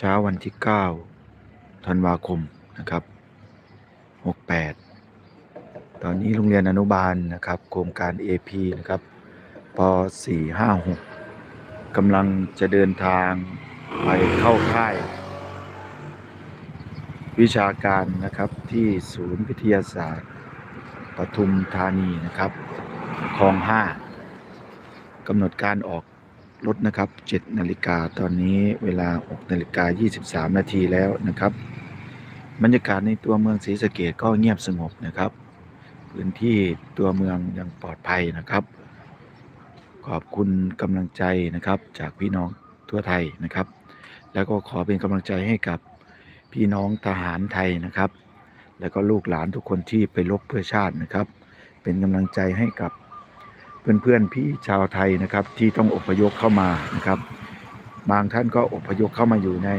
เช้าวันที่ 9 ธันวาคมนะครับ 68 ตอนนี้โรงเรียนอนุบาลนะครับ โครงการ AP นะครับป 456กำลังจะเดินทางไปเข้าค่าย วิชาการนะครับที่ศูนย์วิทยาศาสตร์ปทุมธานีนะครับคลอง 5กำหนดการออก รถนะครับ7นาฬิกาตอนนี้เวลา6นาฬิกา23 นาทีแล้วนะครับ บรรยากาศในตัวเมืองศรีสะเกดก็เงียบสงบนะครับ พื้นที่ตัวเมืองยังปลอดภัยนะครับ ขอบคุณกำลังใจนะครับ จากพี่น้องทั่วไทยนะครับ แล้วก็ขอเป็นกำลังใจให้กับพี่น้องทหารไทยนะครับ แล้วก็ลูกหลานทุกคนที่ไปรบเพื่อชาตินะครับ เป็นกำลังใจให้กับ เพื่อนๆพี่ชาวไทยนะครับ ที่ต้องอพยพเข้ามานะครับ บางท่านก็อพยพเข้ามาอยู่ใน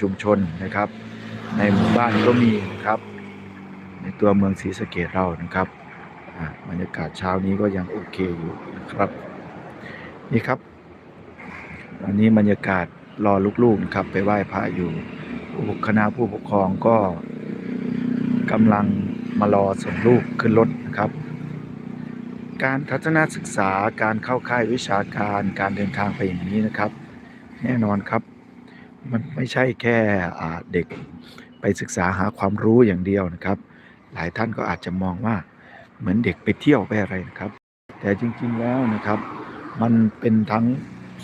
ชุมชนนะครับ ในหมู่บ้านก็มีนะครับ ในตัวเมืองศรีสะเกดเรานะครับบรรยากาศเช้านี้ก็ยังโอเคอยู่นะครับนี่ครับอันนี้บรรยากาศรอลูกๆนะครับ ไปไหว้พระอยู่ผู้ปกคณะผู้ปกครองก็กำลังมารอส่งลูกขึ้นรถนะครับ การทัศนศึกษาการเข้าค่ายวิชาการการเดินทางไปอย่างนี้นะครับ แน่นอนครับ มันไม่ใช่แค่เด็กไปศึกษาหาความรู้อย่างเดียวนะครับ หลายท่านก็อาจจะมองว่าเหมือนเด็กไปเที่ยวไปอะไรนะครับ แต่จริงๆแล้วนะครับ มันเป็นทั้ง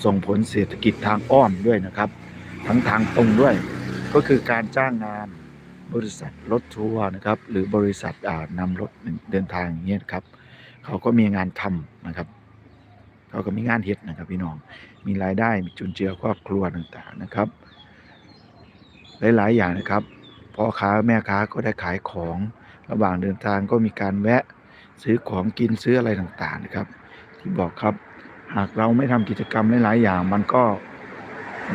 ส่งผลเศรษฐกิจทางอ้อมด้วยนะครับ ทั้งทางตรงด้วย ก็คือการจ้างงานบริษัทรถทัวร์นะครับ หรือบริษัทอ่านำรถเดินทางอย่างเงี้ยครับ เขาก็มีงานทำนะครับ เขาก็มีงานเฮ็ดนะครับ พี่น้อง มีรายได้มีจุนเจือครอบครัวต่างๆนะครับ หลายๆอย่างนะครับพ่อค้าแม่ค้าก็ได้ขายของระหว่างเดินทางก็มีการแวะซื้อของกินซื้ออะไรต่างๆนะครับ ที่บอกครับหากเราไม่ทำกิจกรรมหลาย ๆ อย่าง มันก็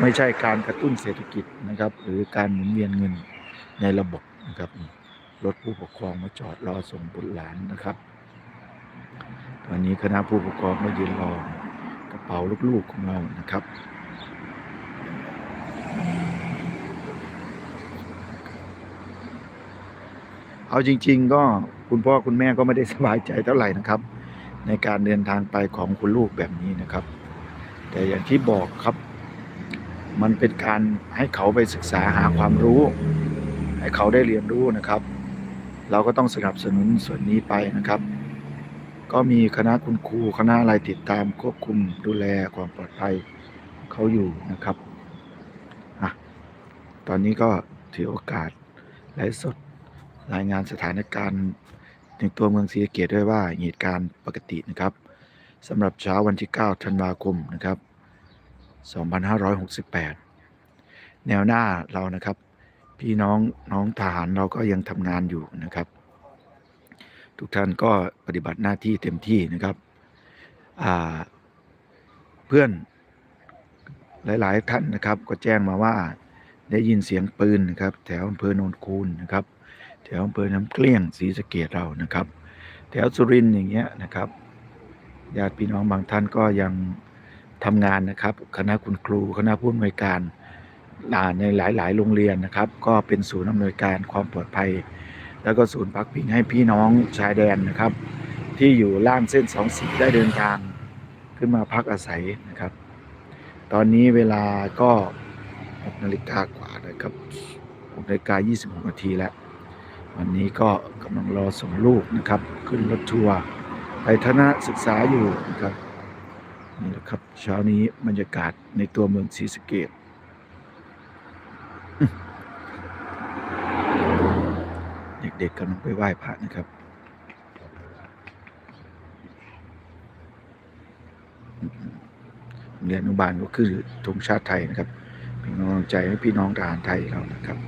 ไม่ใช่การกระตุ้นเศรษฐกิจนะครับ หรือการหมุนเวียนเงินในระบบนะครับรถผู้ปกครองมาจอดรอส่งบุตรหลานนะครับ ตอนนี้คณะผู้ปกครองก็ยืนรอกระเป๋าลูกๆของเรานะครับเอาจริง ๆ ก็คุณพ่อคุณแม่ก็ไม่ได้สบายใจเท่าไหร่นะครับ ในการเดินทางไปของคุณลูกแบบนี้นะครับ แต่อย่างที่บอกครับ มันเป็นการให้เขาไปศึกษาหาความรู้ ให้เขาได้เรียนรู้นะครับ เราก็ต้องสนับสนุนส่วนนี้ไปนะครับ ก็มีคณะคุณครูคณะอะไรติดตามควบคุมดูแลความปลอดภัยเขาอยู่นะครับอะตอนนี้ก็ถือโอกาสไลฟ์สดรายงานสถานการณ์ในตัวเมืองศรีสะเกษด้วยว่าเหตุการณ์ปกตินะครับสำหรับเช้าวันที่ 9 ธันวาคมนะครับ 2568 แนวหน้าเรานะครับ พี่น้องน้องทหารเราก็ยังทำงานอยู่นะครับ ทุกท่านก็ปฏิบัติหน้าที่เต็มที่นะครับเพื่อนหลาย ๆ ท่านนะครับ ก็แจ้งมาว่าได้ยินเสียงปืนนะครับ แถวอำเภอโนนคูนนะครับ แถวอำเภอน้ำเกลี้ยงศรีสะเกดเรานะครับ แถวสุรินทร์อย่างเงี้ยนะครับญาติพี่น้องบางท่านก็ยังทำงานนะครับ คณะคุณครูคณะผู้อำนวยการในหลาย ๆ โรงเรียนนะครับ ก็เป็นศูนย์อำนวยการความปลอดภัย แล้วก็ศูนย์พักพิงให้พี่น้องชายแดนนะครับ ที่อยู่ล่างเส้นสองสีได้เดินทางขึ้นมาพักอาศัยนะครับ ตอนนี้เวลาก็6นาฬิกากว่านะครับ6นาฬิกา26นาทีแล้ววันนี้ก็กำลังรอส่งลูกนะครับ ขึ้นรถทัวร์ไปทนศึกษาอยู่นะครับนี่แหละครับเช้านี้บรรยากาศในตัวเมืองศรีสะเกด เด็กๆกำลังไปไหว้พระนะครับ เรียนอนุบาลก็คือธงชาติไทยนะครับ เป็นกำลังใจให้พี่น้องทหารไทยเรานะครับ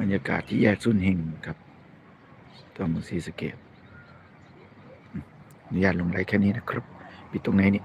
บรรยากาศที่แยกสุนเฮงครับตัวมืองซีสะเกดอนุญาตลงไลน์แค่นี้นะครับ ปิดตรงไหนนี่